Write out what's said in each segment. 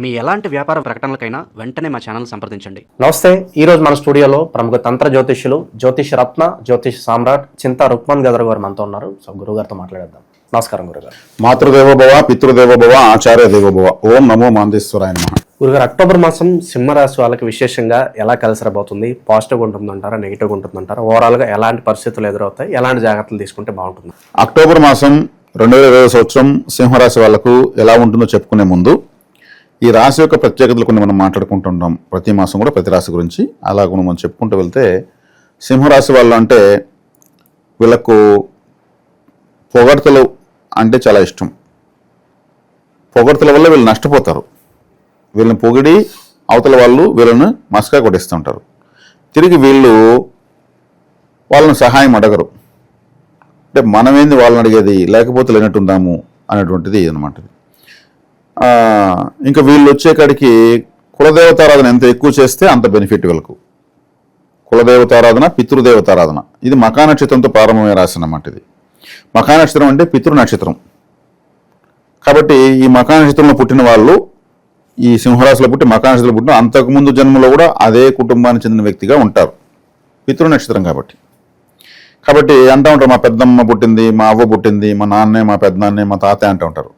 మీ ఎలాంటి వ్యాపార ప్రకటనలకైనా వెంటనే మా ఛానల్ సంప్రదించండి. నమస్తే ఈ రోజు మన స్టూడియోలో ప్రముఖ తంత్ర జ్యోతిష్యులు జ్యోతిష్ రత్న జ్యోతిష్ సామ్రాట్ చింతా రుక్మన్ గదర్ గారు మనతో ఉన్నారు. సో గురుగారితో మాట్లాడేద్దాం. నమస్కారం గురుగారు మాతృదేవోభవ పితృదేవోభవ ఆచార్య దేవోభవ. ఓం నమో మాందేశ్వరాయ నమ. గురుగారు అక్టోబర్ మాసం సింహరాశి వాళ్ళకి విశేషంగా ఎలా కలిసి రాబోతుంది పాజిటివ్గా ఉంటుందంటారా నెగిటివ్గా ఉంటుందంటారా? ఓవరాల్గా ఎలాంటి పరిస్థితులు ఎదురవుతాయి? ఎలాంటి జాగ్రత్తలు తీసుకుంటే బాగుంటుంది. అక్టోబర్ మాసం రెండు వేల ఇరవై సంవత్సరం సింహరాశి వాళ్ళకు ఎలా ఉంటుందో చెప్పుకునే ముందు ఈ రాశి యొక్క ప్రత్యేకతలు కొన్ని మనం మాట్లాడుకుంటుంటాం. ప్రతి మాసం కూడా ప్రతి రాశి గురించి అలా కూడా మనం చెప్పుకుంటూ వెళ్తే సింహరాశి వాళ్ళు అంటే వీళ్ళకు పొగడ్తలు అంటే చాలా ఇష్టం. పొగడ్తల వల్ల వీళ్ళు నష్టపోతారు. వీళ్ళని పొగిడి అవతల వాళ్ళు వీళ్ళను మస్కా కొట్టేస్తుంటారు తిరిగి వీళ్ళు వాళ్ళని సహాయం అడగరు. అంటే మనమేంది వాళ్ళని అడిగేది? లేకపోతే లేనట్టుందాము అనేటువంటిది అనమాట ఇంకా వీళ్ళు వచ్చేకాడికి కులదేవతారాధన ఎంత ఎక్కువ చేస్తే అంత బెనిఫిట్ వీళ్ళకు. కులదేవతారాధన పితృదేవతారాధన. ఇది మకా నక్షత్రంతో ప్రారంభమై రాసిన అన్నమాట ఇది. మకా నక్షత్రం అంటే పితృ నక్షత్రం కాబట్టి ఈ మకా నక్షత్రంలో పుట్టిన వాళ్ళు ఈ సింహరాశిలో పుట్టి మకా నక్షత్రంలో పుట్టిన అంతకుముందు జన్మలో కూడా అదే కుటుంబానికి చెందిన వ్యక్తిగా ఉంటారు. పితృ నక్షత్రం కాబట్టి. కాబట్టి అంటూ ఉంటారు మా పెద్దమ్మ పుట్టింది మా అవ్వ పుట్టింది మా నాన్నే మా పెద్దనాన్నే మా తాతయ్య అంటూ ఉంటారు.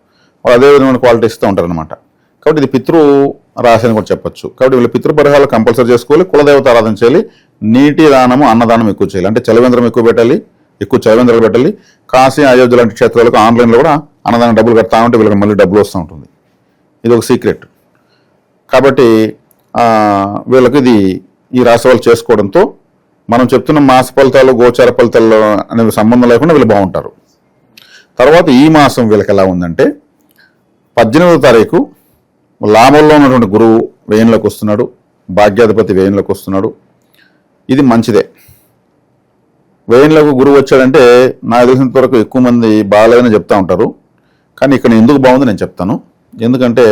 వాళ్ళు అదే విధమైన క్వాలిటీ ఇస్తూ ఉంటారు అనమాట కాబట్టి ఇది పితృ రాశి అని కూడా చెప్పొచ్చు. కాబట్టి వీళ్ళు పితృపరిహారాలు కంపల్సరీ చేసుకోవాలి కులదేవత ఆరాధన చేయాలి నీటి దానము అన్నదానం ఎక్కువ చేయాలి. అంటే చలివేంద్రం ఎక్కువ పెట్టాలి ఎక్కువ చలివేంద్రాలు పెట్టాలి. కాశీ అయోధ్య లాంటి క్షేత్రాలకు ఆన్లైన్లో కూడా అన్నదానం డబ్బులు కడతా ఉంటే వీళ్ళకి మళ్ళీ డబ్బులు వస్తూ ఉంటుంది. ఇది ఒక సీక్రెట్ కాబట్టి వీళ్ళకి ఇది ఈ రాశి వాళ్ళు చేసుకోవడంతో మనం చెప్తున్న మాస ఫలితాలు గోచార ఫలితాలు అనేవి సంబంధం లేకుండా వీళ్ళు బాగుంటారు. తర్వాత ఈ మాసం వీళ్ళకి ఎలా ఉందంటే పద్దెనిమిదో తారీఖు లాభంలో ఉన్నటువంటి గురువు వేయంలోకి వస్తున్నాడు భాగ్యాధిపతి వేయంలోకి వస్తున్నాడు. ఇది మంచిదే. వేయంలోకి గురువు వచ్చాడంటే నాకు తెలిసినంత వరకు ఎక్కువ మంది బాగాలేదని చెప్తా ఉంటారు. కానీ ఇక్కడ ఎందుకు బాగుంది నేను చెప్తాను. ఎందుకంటే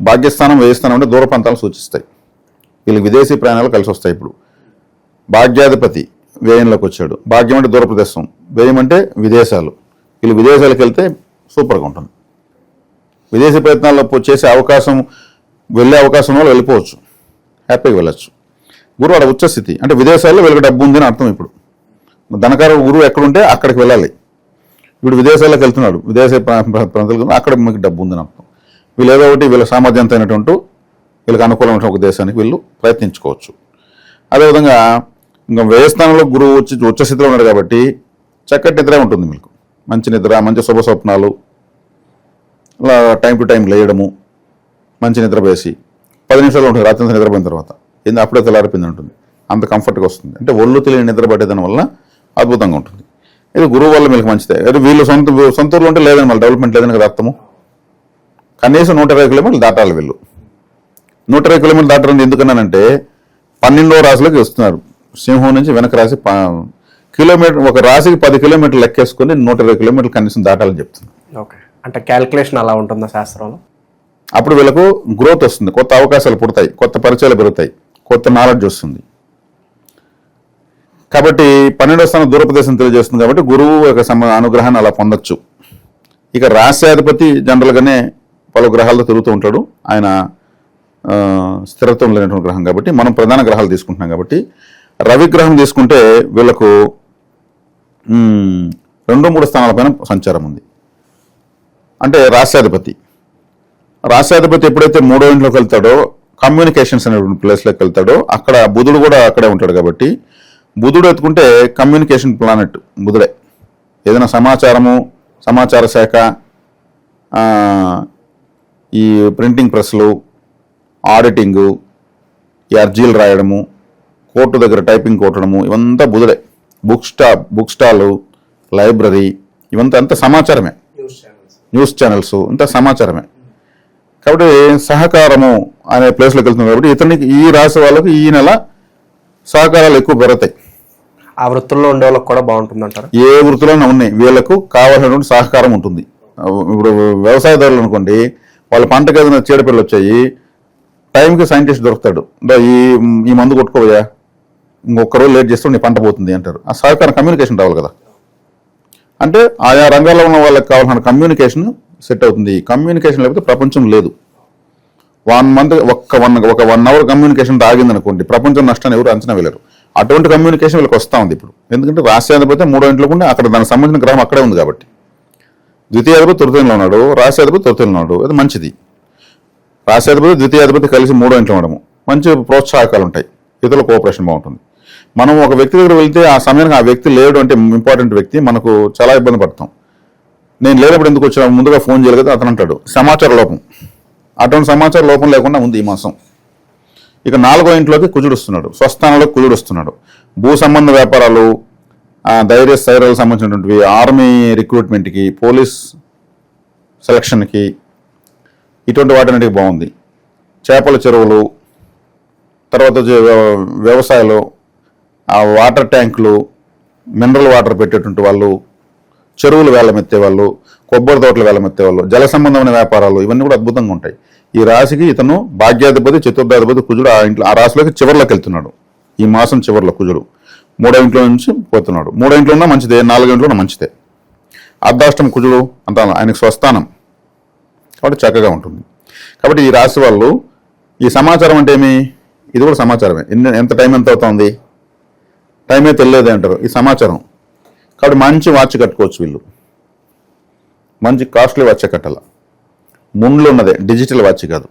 భాగ్యస్థానం వేయిస్థానం అంటే దూర ప్రాంతాలు సూచిస్తాయి. వీళ్ళకి విదేశీ ప్రయాణాలు కలిసి వస్తాయి ఇప్పుడు. భాగ్యాధిపతి వ్యయంలోకి వచ్చాడు. భాగ్యం అంటే దూర ప్రదేశం. వ్యయం అంటే విదేశాలు. వీళ్ళు విదేశాలకు వెళ్తే సూపర్గా ఉంటుంది. విదేశీ ప్రయత్నాల్లో చేసే అవకాశం వెళ్ళే అవకాశం వల్ల వెళ్ళిపోవచ్చు. హ్యాపీగా వెళ్ళొచ్చు. గురువు అక్కడ ఉచ్చస్థితి అంటే విదేశాల్లో వీళ్ళకి డబ్బు ఉందని అర్థం ఇప్పుడు. ధనకార గురువు ఎక్కడుంటే అక్కడికి వెళ్ళాలి. ఇప్పుడు విదేశాలకు వెళ్తున్నాడు. విదేశ ప్రా- ప్రాంతాలకు అక్కడ మీకు డబ్బు ఉందని అర్థం. వీళ్ళు ఏదో ఒకటి వీళ్ళ సామర్థ్యంతో అయినటువంటి వీళ్ళకి అనుకూలమైన ఒక దేశానికి వీళ్ళు ప్రయత్నించుకోవచ్చు. అదేవిధంగా ఇంకా వ్యయస్థానంలో గురువు వచ్చి ఉచ్చస్థితిలో ఉన్నాడు కాబట్టి చక్కటి నిద్ర ఉంటుంది మీకు మంచి నిద్ర మంచి శుభ స్వప్నాలు టైం టు టైం లేయడము మంచి నిద్ర వేసి పది నిమిషాలు ఉంటుంది రాత్రి నిద్రపోయిన తర్వాత. ఏంది? అప్పుడే తెల్లారిపోయింది ఉంటుంది అంత కంఫర్ట్గా వస్తుంది. అంటే ఒళ్ళు తెలియని నిద్ర పట్టేదాని వల్ల అద్భుతంగా ఉంటుంది. ఇది గురువు వల్ల మీకు మంచిదే. అదే వీళ్ళు సొంత సొంత ఊర్లో ఉంటే లేదని మళ్ళీ డెవలప్మెంట్ లేదని కదా అర్థము? కనీసం నూట ఇరవై కిలోమీటర్లు దాటాలి వీళ్ళు. నూట ఇరవై కిలోమీటర్లు దాటడం ఎందుకన్నానంటే పన్నెండో రాశిలోకి వస్తున్నారు. సింహం నుంచి వెనక రాశి కిలోమీటర్ ఒక రాశికి పది కిలోమీటర్లు లెక్కేసుకొని నూట ఇరవై కిలోమీటర్లు కనీసం దాటాలని చెప్తుంది. ఓకే. అంటే క్యాల్కులేషన్ అలా ఉంటుందా శాస్త్రంలో? అప్పుడు వీళ్ళకు గ్రోత్ వస్తుంది. కొత్త అవకాశాలు పుడతాయి. కొత్త పరిచయాలు పెరుగుతాయి. కొత్త నాలెడ్జ్ వస్తుంది. కాబట్టి పన్నెండో స్థానం దూరప్రదేశం తెలియజేస్తుంది కాబట్టి గురువు యొక్క సమ అనుగ్రహాన్ని అలా పొందొచ్చు. ఇక రాశ్యాధిపతి జనరల్గానే పలు గ్రహాలతో తిరుగుతూ ఉంటాడు. ఆయన స్థిరత్వం లేనటువంటి గ్రహం కాబట్టి మనం ప్రధాన గ్రహాలు తీసుకుంటున్నాం కాబట్టి రవి గ్రహం తీసుకుంటే వీళ్ళకు రెండు మూడు స్థానాలపైన సంచారం ఉంది. అంటే రాష్ట్రాధిపతి. రాష్ట్రాధిపతి ఎప్పుడైతే మూడో ఇంట్లోకి వెళ్తాడో కమ్యూనికేషన్స్ అనేటువంటి ప్లేస్లోకి వెళ్తాడో అక్కడ బుధుడు కూడా అక్కడే ఉంటాడు కాబట్టి బుధుడు ఎత్తుకుంటే కమ్యూనికేషన్ ప్లానెట్ బుధుడే. ఏదైనా సమాచారము సమాచార శాఖ ఈ ప్రింటింగ్ ప్రెస్లు ఆడిటింగు ఈ అర్జీలు రాయడము కోర్టు దగ్గర టైపింగ్ కొట్టడము ఇవంతా బుధుడే. బుక్ స్టా బుక్ స్టాలు లైబ్రరీ ఇవంతా అంతా సమాచారమే. న్యూస్ ఛానల్స్ ఇంత సమాచారమే. కాబట్టి సహకారము అనే ప్లేస్లోకి వెళ్తుంది కాబట్టి ఇతనికి ఈ రాశి వాళ్ళకి ఈ నెల సహకారాలు ఎక్కువ పెరుగుతాయి ఆ వృత్తుల్లో ఉండే వాళ్ళకి కూడా బాగుంటుందంటారా? ఏ వృత్తిలోనే ఉన్నాయి వీళ్ళకు కావాల్సినటువంటి సహకారం ఉంటుంది. ఇప్పుడు వ్యవసాయదారులు అనుకోండి వాళ్ళ పంటకి ఏదైనా చీడపిల్లలు వచ్చాయి టైంకి సైంటిస్ట్ దొరుకుతాడు. "దా, ఈ ఈ మందు కొట్టుకోవయ్యా ఇంకొక రోజు లేట్ చేస్తే నీ పంట పోతుంది అంటారు. ఆ సహకారం కమ్యూనికేషన్ రావాలి కదా. అంటే ఆయా రంగాల్లో ఉన్న వాళ్ళకి కావాల్సిన కమ్యూనికేషన్ సెట్ అవుతుంది. కమ్యూనికేషన్ లేకపోతే ప్రపంచం లేదు. వన్ మంత్ ఒక్క వన్ ఒక వన్ అవర్ కమ్యూనికేషన్ ఆగింది అనుకోండి ప్రపంచం నష్టాన్ని ఎవరు అంచనా వెళ్ళరు అటువంటి కమ్యూనికేషన్ వీళ్ళకి వస్తూ ఉంది ఇప్పుడు. ఎందుకంటే రాష్ట్రాధిపతి మూడో ఇంట్లో కూడా అక్కడ దానికి సంబంధించిన గ్రహం అక్కడే ఉంది కాబట్టి. ద్వితీయాధిపతి తృతీయంలో ఉన్నాడు రాష్ట్రాధిపతి తృతీయంలో ఉన్నాడు. అది మంచిది. రాష్ట్రాధిపతి ద్వితీయాధిపతి కలిసి మూడో ఇంట్లో ఉండడము. మంచి ప్రోత్సాహకాలు ఉంటాయి. ఇతరుల కోఆపరేషన్ బాగుంటుంది. మనం ఒక వ్యక్తి దగ్గర వెళ్తే ఆ సమయానికి ఆ వ్యక్తి లేడు అంటే ఇంపార్టెంట్ వ్యక్తి మనకు చాలా ఇబ్బంది పడతాం. నేను లేనప్పుడు ఎందుకు వచ్చిన ముందుగా ఫోన్ చేయలేదు కదా అతను అంటాడు సమాచార లోపం. అటువంటి సమాచార లోపం లేకుండా ఉంది ఈ మాసం. ఇక నాలుగో ఇంట్లోకి కుజుడు వస్తున్నాడు స్వస్థానంలో కుజుడు వస్తున్నాడు. భూ సంబంధ వ్యాపారాలు ఆ, ధైర్య స్థైర్యాలకు సంబంధించినటువంటివి ఆర్మీ రిక్రూట్మెంట్కి పోలీస్ సెలక్షన్కి ఇటువంటి వాటికి బాగుంది. చేపల చెరువులు తర్వాత వ్య- వ్యవసాయాలు ఆ వాటర్ ట్యాంకులు మినరల్ వాటర్ పెట్టేటువంటి వాళ్ళు చెరువులు వేలమెత్తే వాళ్ళు కొబ్బరి తోటలు వేలమెత్తే వాళ్ళు జల సంబంధమైన వ్యాపారాలు ఇవన్నీ కూడా అద్భుతంగా ఉంటాయి. ఈ రాశికి ఇతను భాగ్యాధిపతి చతుర్థాధిపతి కుజుడు ఆ ఇంట్లో ఆ రాశిలోకి చివరిలోకి వెళ్తున్నాడు. ఈ మాసం చివరిలో కుజుడు. మూడో ఇంట్లో నుంచి పోతున్నాడు. మూడో ఇంట్లో ఉన్నా మంచిదే నాలుగో ఇంట్లో ఉన్నా మంచిదే. అర్ధాష్టం కుజుడు అంత ఆయనకు స్వస్థానం. కాబట్టి చక్కగా ఉంటుంది. కాబట్టి ఈ రాశి వాళ్ళు ఈ సమాచారం అంటే ఏమి? ఇది కూడా సమాచారమే. ఎంత టైం ఎంత అవుతుంది? టైమే తెలియదే అంటారు. ఈ సమాచారం. కాబట్టి మంచి వాచ్ కట్టుకోవచ్చు వీళ్ళు. మంచి కాస్ట్లీ వాచ్ కట్టాల. ముండ్లు ఉన్నదే డిజిటల్ వాచ్ కాదు.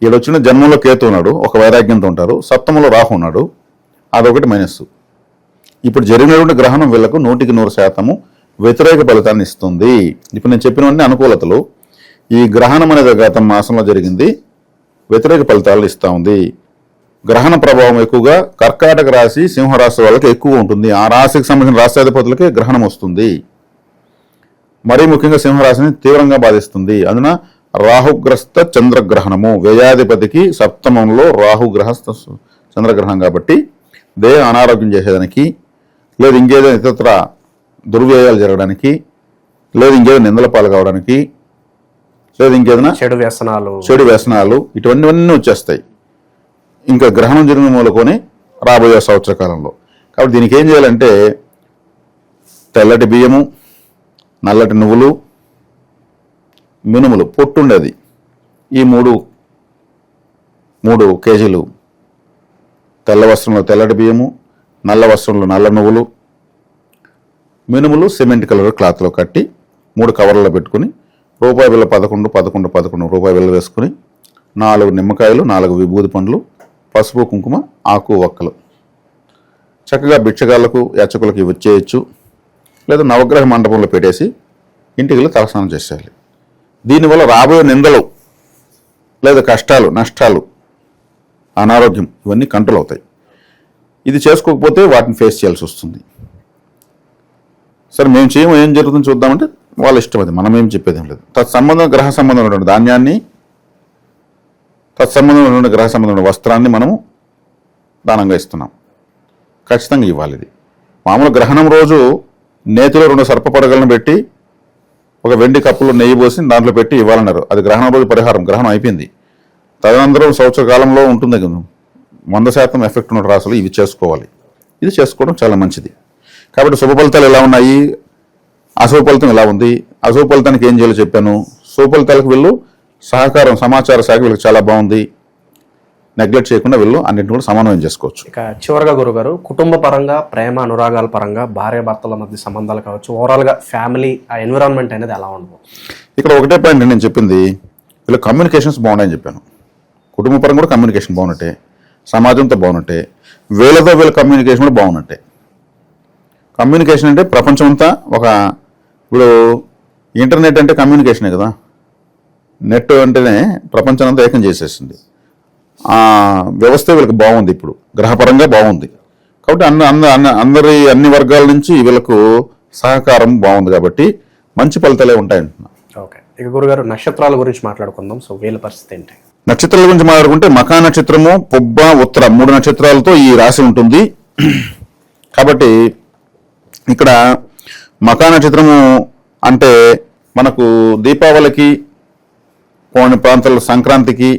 వీళ్ళు వచ్చిన జన్మంలో కేతు ఉన్నాడు ఒక వైరాగ్యంతో ఉంటారు సప్తమంలో రాహు ఉన్నాడు అదొకటి మైనస్. ఇప్పుడు జరిగినటువంటి గ్రహణం వీళ్ళకు నూటికి నూరు శాతము వ్యతిరేక ఫలితాన్ని ఇస్తుంది. ఇప్పుడు నేను చెప్పినవన్నీ అనుకూలతలు. ఈ గ్రహణం అనేది గత మాసంలో జరిగింది వ్యతిరేక ఫలితాలు ఇస్తూ ఉంది. గ్రహణ ప్రభావం ఎక్కువగా కర్కాటక రాశి సింహరాశి వాళ్ళకి ఎక్కువ ఉంటుంది. ఆ రాశికి సంబంధించిన రాష్ట్రాధిపతులకి గ్రహణం వస్తుంది. మరీ ముఖ్యంగా సింహరాశిని తీవ్రంగా బాధిస్తుంది. అందున రాహుగ్రస్త చంద్రగ్రహణము. వ్యయాధిపతికి సప్తమంలో రాహుగ్రహస్థ చంద్రగ్రహణం కాబట్టి దేహ అనారోగ్యం చేసేదానికి లేదు ఇంకేదైనా ఇతరత్ర దుర్వ్యయాలు జరగడానికి లేదు ఇంకేదైనా నిందల పాలు కావడానికి లేదు ఇంకేదైనా చెడు వ్యసనాలు. చెడు వ్యసనాలు ఇటువంటివన్నీ వచ్చేస్తాయి. ఇంకా గ్రహణం జరిగిన మూలకొని రాబోయే సంవత్సర కాలంలో. కాబట్టి దీనికి ఏం చేయాలంటే తెల్లటి బియ్యము నల్లటి నువ్వులు మినుములు పొట్టుండేది. ఈ మూడు మూడు కేజీలు తెల్ల వస్త్రంలో తెల్లటి బియ్యము నల్ల వస్త్రంలో నల్ల నువ్వులు మినుములు సిమెంట్ కలర్ క్లాత్లో కట్టి మూడు కవర్లలో పెట్టుకుని రూపాయి బిల్ల పదకొండు పదకొండు పదకొండు రూపాయి బిల్ల వేసుకుని నాలుగు నిమ్మకాయలు నాలుగు విభూది పండ్లు పసుపు కుంకుమ ఆకు ఒక్కలు చక్కగా భిక్షగాళ్ళకు యాచకులకు ఇవి వచ్చేయచ్చు లేదా నవగ్రహ మండపంలో పెట్టేసి ఇంటికి వెళ్ళి తలస్నానం చేసేయాలి. దీనివల్ల రాబోయే నిందలు లేదా కష్టాలు నష్టాలు అనారోగ్యం ఇవన్నీ కంట్రోల్ అవుతాయి. ఇది చేసుకోకపోతే వాటిని ఫేస్ చేయాల్సి వస్తుంది. సరే మేము చేయము ఏం జరుగుతుందో చూద్దామంటే వాళ్ళ ఇష్టం అది. మనం ఏం చెప్పేది ఏం లేదు. తత్సంబంధం గ్రహ సంబంధం ఉన్నటువంటి ధాన్యాన్ని తత్సంబంధం ఉన్నటువంటి గ్రహ సంబంధమైన వస్త్రాన్ని మనము దానంగా ఇస్తున్నాం. ఖచ్చితంగా ఇవ్వాలి ఇది. మామూలు గ్రహణం రోజు నేతిలో రెండు సర్పపడగలను పెట్టి ఒక వెండి కప్పులో నెయ్యి పోసి దాంట్లో పెట్టి ఇవ్వాలన్నారు. అది గ్రహణం రోజు పరిహారం గ్రహణం అయిపోయింది. తదనంతరం సంవత్సర కాలంలో ఉంటుంది కదా. వంద శాతం ఎఫెక్ట్ ఉన్న రాసులు ఇవి చేసుకోవాలి. ఇది చేసుకోవడం చాలా మంచిది. కాబట్టి శుభ ఫలితాలు ఎలా ఉన్నాయి? అశుభ ఫలితం ఎలా ఉంది? అశుభ ఫలితానికి ఏం చేయాలో చెప్పాను. శుభ ఫలితాలకు వీళ్ళు. సహకారం సమాచార శాఖ వీళ్ళకి చాలా బాగుంది. నెగ్లెక్ట్ చేయకుండా వీళ్ళు అన్నింటిని కూడా సమన్వయం చేసుకోవచ్చు. ఇక చివరగా గురుగారు కుటుంబ పరంగా ప్రేమ అనురాగాల పరంగా భార్య భర్తల మధ్య సంబంధాలు కావచ్చు ఓవరాల్గా ఫ్యామిలీ ఆ ఎన్విరాన్మెంట్ అనేది ఎలా ఉండదు ఇక్కడ ఒకటే పాయింట్ నేను చెప్పింది వీళ్ళ కమ్యూనికేషన్స్ బాగున్నాయని చెప్పాను. కుటుంబ పరంగా కూడా కమ్యూనికేషన్ బాగున్నట్టే సమాజంతో బాగున్నట్టే వీళ్ళతో వీళ్ళ కమ్యూనికేషన్ కూడా బాగున్నట్టే. కమ్యూనికేషన్ అంటే ప్రపంచం అంతా ఒక ఇప్పుడు ఇంటర్నెట్ అంటే కమ్యూనికేషనే కదా? నెట్ అంటేనే ప్రపంచం అంతా ఏకం చేసేసింది. ఆ వ్యవస్థ వీళ్ళకి బాగుంది ఇప్పుడు. గ్రహపరంగా బాగుంది. కాబట్టి అన్న అన్న అన్న అందరి అన్ని వర్గాల నుంచి వీళ్ళకు సహకారం బాగుంది కాబట్టి మంచి ఫలితాలే ఉంటాయంటున్నా. ఓకే. ఇక గురుగారు నక్షత్రాల గురించి మాట్లాడుకుందాం. సో వీళ్ళ పరిస్థితి ఏంటి? నక్షత్రాల గురించి మాట్లాడుకుంటే మకా నక్షత్రము పొబ్బ ఉత్తర మూడు నక్షత్రాలతో ఈ రాశి ఉంటుంది. కాబట్టి ఇక్కడ మకా నక్షత్రము అంటే మనకు దీపావళికి కొన్ని ప్రాంతాల్లో సంక్రాంతికి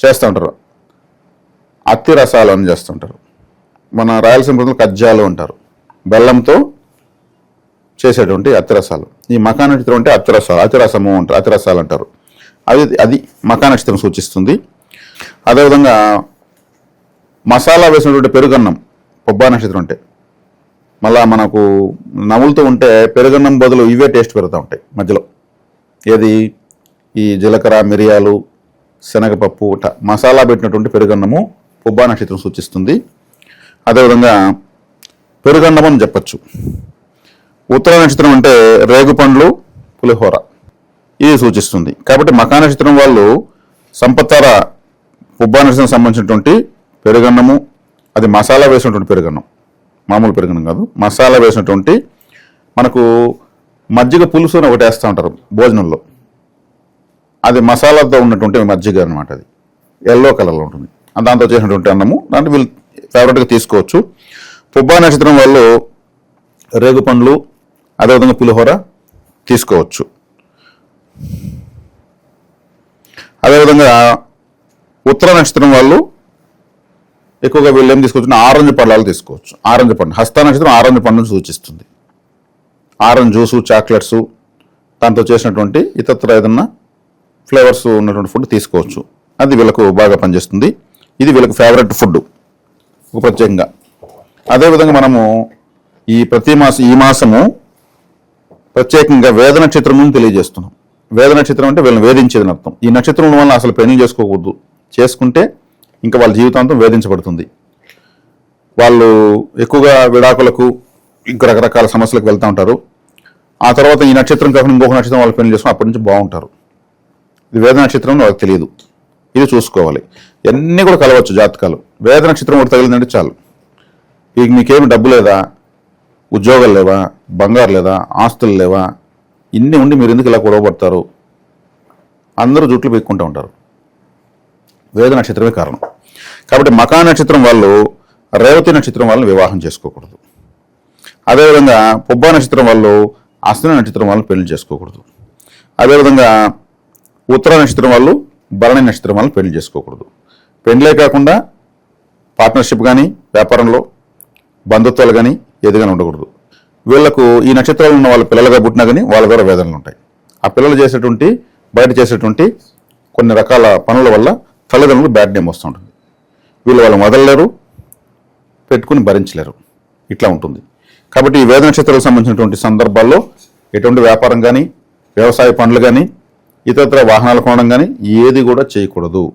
చేస్తూ ఉంటారు. అత్తి రసాలు అని చేస్తుంటారు మన రాయలసీమ ప్రాంతంలో కజ్జాలు ఉంటారు బెల్లంతో చేసేటువంటి అత్తిరసాలు ఈ మకా నక్షత్రం అంటే అత్తిరసాలు అతిరసము అంటారు అతిరసాలు అంటారు. అది అది మకా నక్షత్రం సూచిస్తుంది. అదేవిధంగా మసాలా వేసినటువంటి పెరుగన్నం పొబ్బా నక్షత్రం అంటే. మళ్ళా మనకు నములుతూ ఉంటే పెరుగన్నం బదులు ఇవే టేస్ట్ పెరుగుతూ ఉంటాయి మధ్యలో. ఏది? ఈ జీలకర్ర మిరియాలు శనగపప్పు మసాలా పెట్టినటువంటి పెరుగన్నము పుబ్బా నక్షత్రం సూచిస్తుంది. అదేవిధంగా పెరుగన్నం అని చెప్పచ్చు. ఉత్తర నక్షత్రం అంటే రేగుపండ్లు పులిహోర. ఇది సూచిస్తుంది. కాబట్టి మకా నక్షత్రం వాళ్ళు సంపత్తర పుబ్బా నక్షత్రం సంబంధించినటువంటి పెరుగన్నము అది మసాలా వేసినటువంటి పెరుగన్నం. మామూలు పెరుగన్నం కాదు. మసాలా వేసినటువంటి మనకు మజ్జిగ పులుసు అని ఒకటి వేస్తూ ఉంటారు భోజనంలో. అది మసాలాతో ఉన్నటువంటి మజ్జిగ అనమాట అది. ఎల్లో కలర్లో ఉంటుంది. దాంతో చేసినటువంటి అన్నము. దాంట్లో వీళ్ళు ఫేవరెట్గా తీసుకోవచ్చు. పుబ్బా నక్షత్రం వాళ్ళు రేగు పండ్లు అదేవిధంగా పులిహోర తీసుకోవచ్చు. అదేవిధంగా ఉత్తర నక్షత్రం వాళ్ళు ఎక్కువగా వీళ్ళు ఏం తీసుకోవచ్చు ఆరెంజ్ పళ్ళాలు తీసుకోవచ్చు. ఆరెంజ్ పండు. హస్త నక్షత్రం ఆరెంజ్ పండును సూచిస్తుంది. ఆరెంజ్ జ్యూసు చాక్లెట్స్ దాంతో చేసినటువంటి ఇతర ఏదన్నా ఫ్లేవర్స్ ఉన్నటువంటి ఫుడ్ తీసుకోవచ్చు. అది వీళ్ళకు బాగా పనిచేస్తుంది. ఇది వీళ్ళకి ఫేవరెట్ ఫుడ్. ఒక ప్రత్యేకంగా అదేవిధంగా మనము ఈ ప్రతి మాసం ఈ మాసము ప్రత్యేకంగా వేద నక్షత్రం తెలియజేస్తున్నాం. వేద నక్షత్రం అంటే వీళ్ళని వేధించేదని అర్థం. ఈ నక్షత్రం వల్ల అసలు పెళ్ళి చేసుకోకూడదు. చేసుకుంటే ఇంకా వాళ్ళ జీవితాంతం వేధించబడుతుంది. వాళ్ళు ఎక్కువగా విడాకులకు ఇంకా రకరకాల సమస్యలకు వెళ్తూ ఉంటారు. ఆ తర్వాత ఈ నక్షత్రం కాకుండా ఇంకొక నక్షత్రం వాళ్ళు పెళ్ళి చేసుకుని అప్పటి నుంచి బాగుంటారు. ఇది వేద నక్షత్రం వాళ్ళకి తెలియదు ఇది చూసుకోవాలి. ఇవన్నీ కూడా కలవచ్చు జాతకాలు. వేద నక్షత్రం ఒకటి తగిలిందంటే చాలు. ఇక మీకేమి డబ్బు లేదా? ఉద్యోగాలు లేవా? బంగారు లేదా? ఆస్తులు లేవా? ఇన్ని ఉండి మీరు ఎందుకు ఇలా గొడవపడతారు అందరూ జుట్లు పెక్కుంటూ ఉంటారు. వేద నక్షత్రమే కారణం. కాబట్టి మకా నక్షత్రం వాళ్ళు రేవతి నక్షత్రం వాళ్ళని వివాహం చేసుకోకూడదు. అదేవిధంగా పుబ్బా నక్షత్రం వాళ్ళు అశ్విని నక్షత్రం వాళ్ళని పెళ్ళి చేసుకోకూడదు. అదేవిధంగా ఉత్తర నక్షత్రం వాళ్ళు భరణి నక్షత్రం వాళ్ళు పెళ్ళి చేసుకోకూడదు. పెళ్ళే కాకుండా పార్ట్నర్షిప్ కానీ వ్యాపారంలో బంధుత్వాలు కానీ ఏదిగా ఉండకూడదు. వీళ్ళకు ఈ నక్షత్రాలు ఉన్న వాళ్ళ పిల్లలుగా పుట్టినా కానీ వాళ్ళ ద్వారా వేదనలు ఉంటాయి. ఆ పిల్లలు చేసేటువంటి బయట చేసేటువంటి కొన్ని రకాల పనుల వల్ల తల్లిదండ్రులు బ్యాడ్ నేమ్ వస్తుంటుంది వీళ్ళు వాళ్ళు వదలలేరు పెట్టుకుని భరించలేరు. ఇట్లా ఉంటుంది. కాబట్టి ఈ వేద నక్షత్రాలకు సంబంధించినటువంటి సందర్భాల్లో ఎటువంటి వ్యాపారం కానీ వ్యవసాయ పనులు కానీ ఇతరత్ర వాహనాలు కొనడం కానీ ఏది కూడా చేయకూడదు.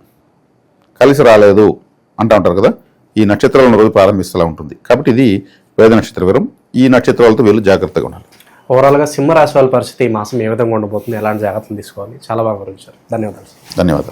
కలిసి రాలేదు అంటూ ఉంటారు కదా? ఈ నక్షత్రాలను రోజు ప్రారంభిస్తూ ఉంటుంది. కాబట్టి ఇది వేద నక్షత్ర వివరం. ఈ నక్షత్రాలతో వీళ్ళు జాగ్రత్తగా ఉండాలి. ఓవరాల్గా సింహరాశి వాళ్ళ పరిస్థితి ఈ మాసం ఏ విధంగా ఉండబోతుంది? ఎలాంటి జాగ్రత్తలు తీసుకోవాలి? చాలా బాగా వివరించారు. ధన్యవాదాలు. ధన్యవాదాలు.